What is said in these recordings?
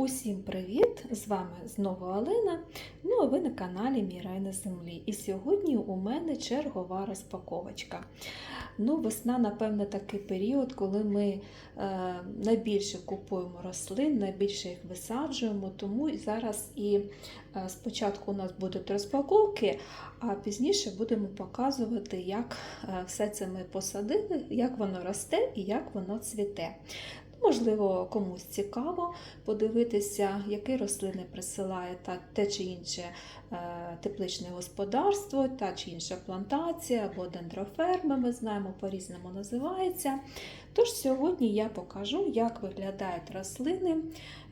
Усім привіт! З вами знову Алина. Ну а ви на каналі Мій на землі. І сьогодні у мене чергова розпаковочка. Ну, весна, напевно, такий період, коли ми е, найбільше купуємо рослин, найбільше їх висаджуємо. Тому зараз і е, спочатку у нас будуть розпаковки, а пізніше будемо показувати, як е, все це ми посадили, як воно росте і як воно цвіте. Можливо, комусь цікаво подивитися, які рослини присилає та те чи інше тепличне господарство, та чи інша плантація або дендроферма, ми знаємо, по-різному називається. Тож сьогодні я покажу, як виглядають рослини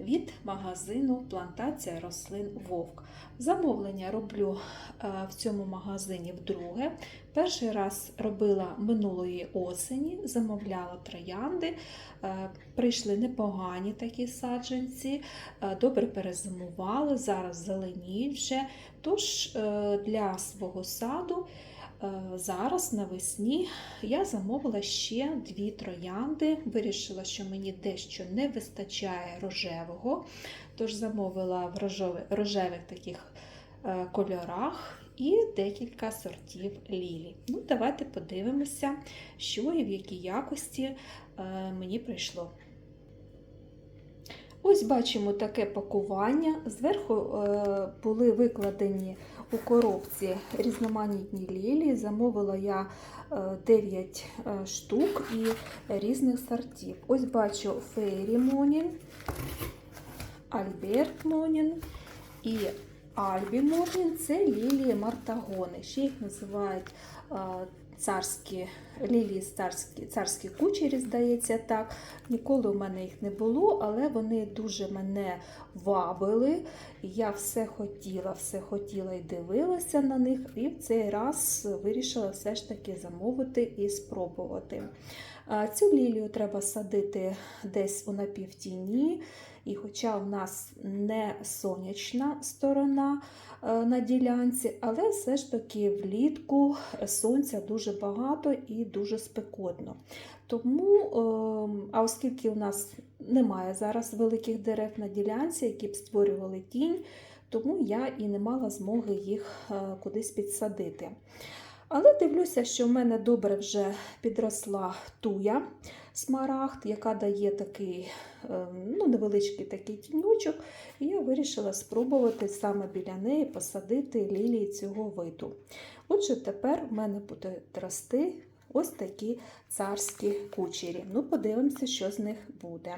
від магазину Плантація рослин Вовк. Замовлення роблю е, в цьому магазині вдруге. Перший раз робила минулої осені, замовляла троянди. Е, Прийшли непогані такі саджанці, е, добре перезимували, зараз зеленіють вже. Тож е, для свого саду е, зараз навесні я замовила ще дві троянди. Вирішила, що мені дещо не вистачає рожевого, тож замовила в рожових, рожевих таких е, кольорах. І декілька сортів лілій. Ну, давайте подивимося, що і в якій якості мені прийшло. Ось бачимо таке пакування. Зверху е, були викладені у коробці різноманітні лілії. Замовила я е, 9 е, штук і різних сортів. Ось бачу Фейрі Монін, Альберт Монін і Альбі Монін. Це лілії Мартагони. Ще їх називають е, царські лілії царські, царські кучері, здається так. Ніколи у мене їх не було, але вони дуже мене вабили. Я все хотіла, все хотіла і дивилася на них, і в цей раз вирішила все ж таки замовити і спробувати. Цю лілію треба садити десь у напівтіні. І хоча в нас не сонячна сторона на ділянці, але все ж таки влітку сонця дуже багато і дуже спекотно. Тому, а оскільки у нас немає зараз великих дерев на ділянці, які б створювали тінь, тому я і не мала змоги їх кудись підсадити. Але дивлюся, що в мене добре вже підросла туя смарагд, яка дає такий ну, невеличкий такий тіньочок, і я вирішила спробувати саме біля неї посадити лілії цього виду. Отже, тепер в мене буде рости ось такі царські кучері. Ну, подивимося, що з них буде.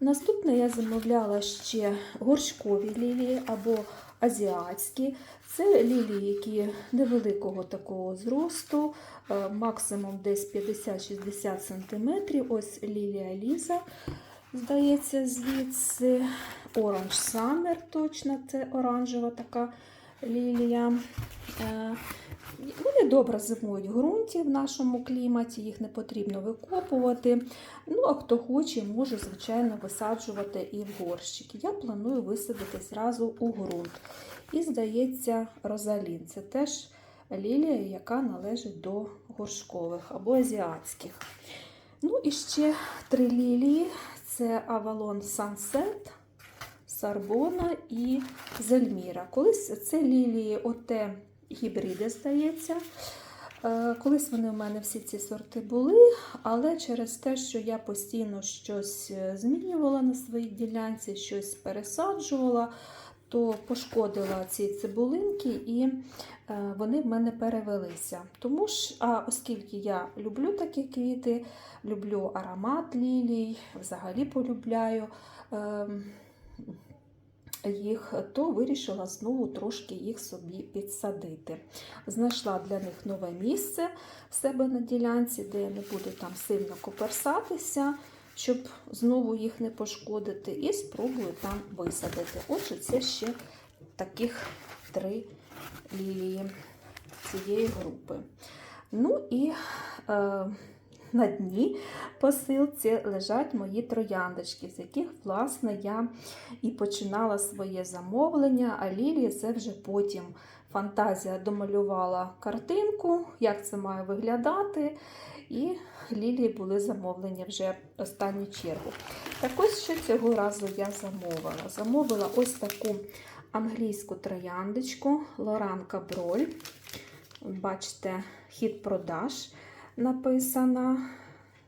Наступне я замовляла ще горшкові лілії або азіатські. Це лілії, які невеликого такого зросту, максимум десь 50-60 см. Ось лілія Ліза, здається, звідси Оранж Саммер, точно це оранжева така лілія. Вони добре зимують в ґрунті в нашому кліматі, їх не потрібно викопувати. Ну, а хто хоче, може, звичайно, висаджувати і в горщики. Я планую висадити зразу у ґрунт. І, здається, розалін. Це теж лілія, яка належить до горшкових або азіатських. Ну, і ще три лілії: це Avalon Sunset, Сарбона і Зельміра. Колись це лілії оте гібриди, здається. Колись вони в мене всі ці сорти були, але через те, що я постійно щось змінювала на своїй ділянці, щось пересаджувала, то пошкодила ці цибулинки і вони в мене перевелися. Тому ж, а оскільки я люблю такі квіти, люблю аромат лілій, взагалі полюбляю їх, то вирішила знову трошки їх собі підсадити. Знайшла для них нове місце в себе на ділянці, де я не буду там сильно коперсатися, щоб знову їх не пошкодити, і спробую там висадити. Отже, це ще таких три лілії цієї групи. Ну і е, на дні посилці лежать мої трояндочки, з яких, власне, я і починала своє замовлення, а лілії це вже потім фантазія домалювала картинку, як це має виглядати. І лілії були замовлені вже останню чергу. Так ось що цього разу я замовила. Замовила ось таку англійську трояндочку Лоран Каброль. Бачите, хід продаж написано.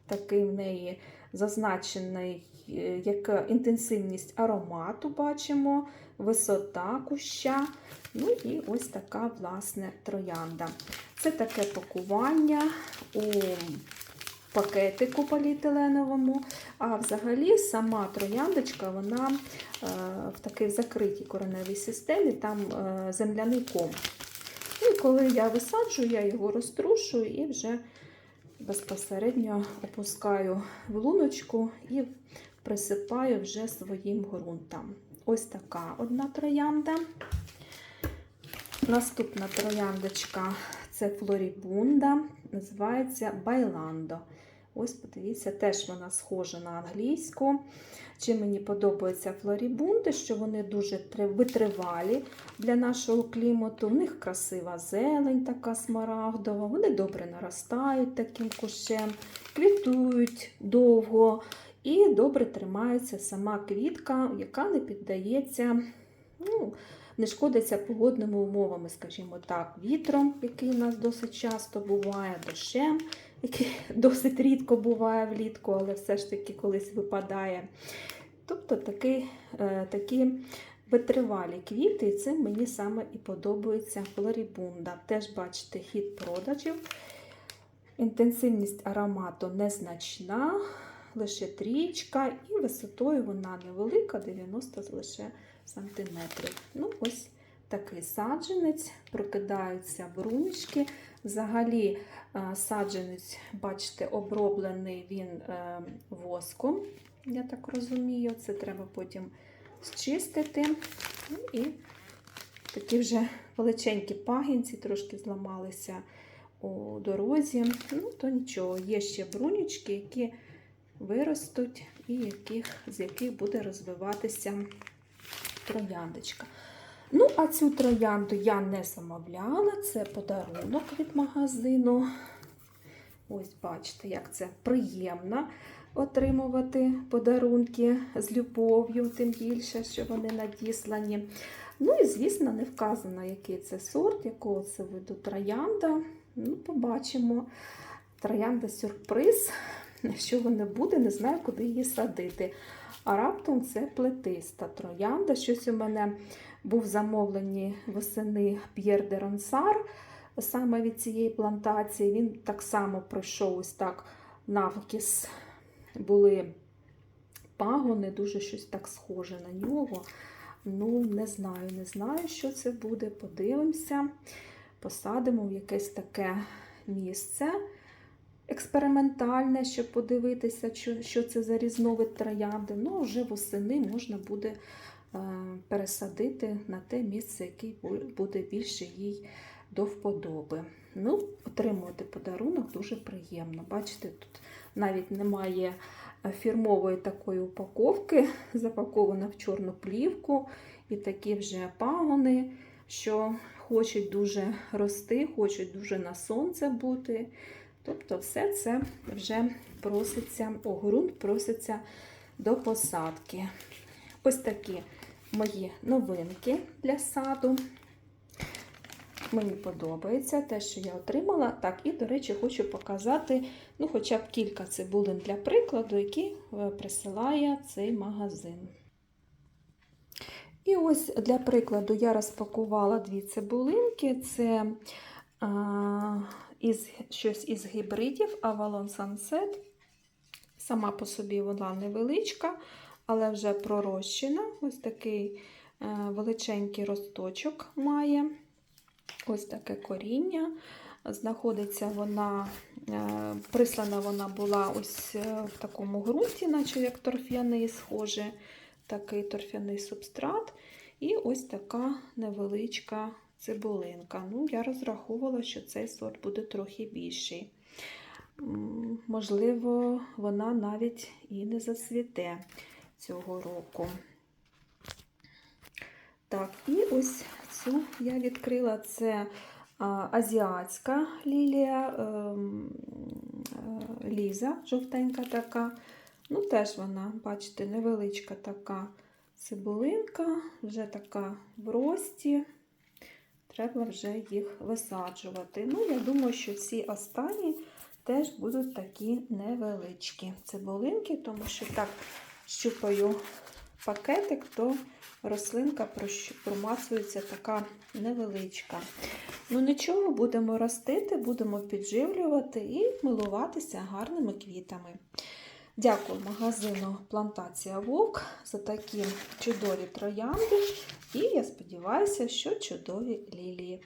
Такий в неї зазначений е, як інтенсивність аромату бачимо, висота куща. Ну і ось така, власне, троянда. Це таке пакування у пакетику поліетиленовому. А взагалі сама трояндочка, вона е, в такій закритій кореневій системі, там е, земляний ком. І коли я висаджую, я його розтрушую і вже безпосередньо опускаю в луночку і присипаю вже своїм ґрунтом. Ось така одна троянда. Наступна трояндочка це флорібунда, називається Байландо. Ось, подивіться, теж вона схожа на англійську. Чим мені подобаються флорібунди, що вони дуже витривалі для нашого клімату. В них красива зелень, така смарагдова, вони добре наростають таким кущем, квітують довго і добре тримається сама квітка, яка не піддається, ну, не шкодиться погодними умовами, скажімо так, вітром, який у нас досить часто буває, дощем, який досить рідко буває влітку, але все ж таки колись випадає. Тобто такі, е, такі витривалі квіти, і цим мені саме і подобається флорібунда. Теж бачите хід продажів. Інтенсивність аромату незначна, лише трічка, і висотою вона невелика, 90 лише сантиметрів. Ну, ось такий саджанець, прокидаються брунічки. Взагалі, е, саджанець, бачите, оброблений він е, воском, я так розумію. Це треба потім зчистити. Ну, і такі вже величенькі пагінці, трошки зламалися у дорозі. Ну, то нічого, є ще брунічки, які виростуть і яких, з яких буде розвиватися трояндочка. Ну, а цю троянду я не замовляла, це подарунок від магазину. Ось бачите, як це приємно отримувати подарунки з любов'ю, тим більше, що вони надіслані. Ну і, звісно, не вказано, який це сорт, якого це виду троянда. Ну, побачимо. Троянда сюрприз. Що вона буде, не знаю, куди її садити. А раптом це плетиста троянда. Щось у мене був замовлені восени П'єр де Ронсар саме від цієї плантації. Він так само пройшов ось так навкіс. Були пагони, дуже щось так схоже на нього. Ну, не знаю, не знаю, що це буде. Подивимося. Посадимо в якесь таке місце експериментальне, щоб подивитися, що, це за різновид троянди. Ну, вже восени можна буде е, пересадити на те місце, яке буде більше їй до вподоби. Ну, отримувати подарунок дуже приємно. Бачите, тут навіть немає фірмової такої упаковки, запакована в чорну плівку, і такі вже пагони, що хочуть дуже рости, хочуть дуже на сонце бути. Тобто, все це вже проситься, о, ґрунт проситься до посадки. Ось такі мої новинки для саду. Мені подобається те, що я отримала. Так, і, до речі, хочу показати ну, хоча б кілька цибулин для прикладу, які е, присилає цей магазин. І ось для прикладу я розпакувала дві цибулинки. Це а, із, щось із гібридів Avalon Sunset. Сама по собі вона невеличка, але вже пророщена. Ось такий е, величенький росточок має. Ось таке коріння. Знаходиться вона, е, прислана вона була ось е, в такому ґрунті, наче як торф'яний, схоже, такий торф'яний субстрат. І ось така невеличка цибулинка. Ну, я розраховувала, що цей сорт буде трохи більший. Можливо, вона навіть і не зацвіте цього року. Так, і ось цю я відкрила це азіатська лілія, ем, е, ліза, жовтенька така. Ну, теж вона, бачите, невеличка така цибулинка, вже така в рості. Треба вже їх висаджувати. Ну, я думаю, що ці останні теж будуть такі невеличкі цибулинки, тому що так щупаю пакетик, то рослинка промацується така невеличка. Ну нічого, будемо ростити, будемо підживлювати і милуватися гарними квітами. Дякую магазину Плантація Вовк за такі чудові троянди. І я сподіваюся, що чудові лілії.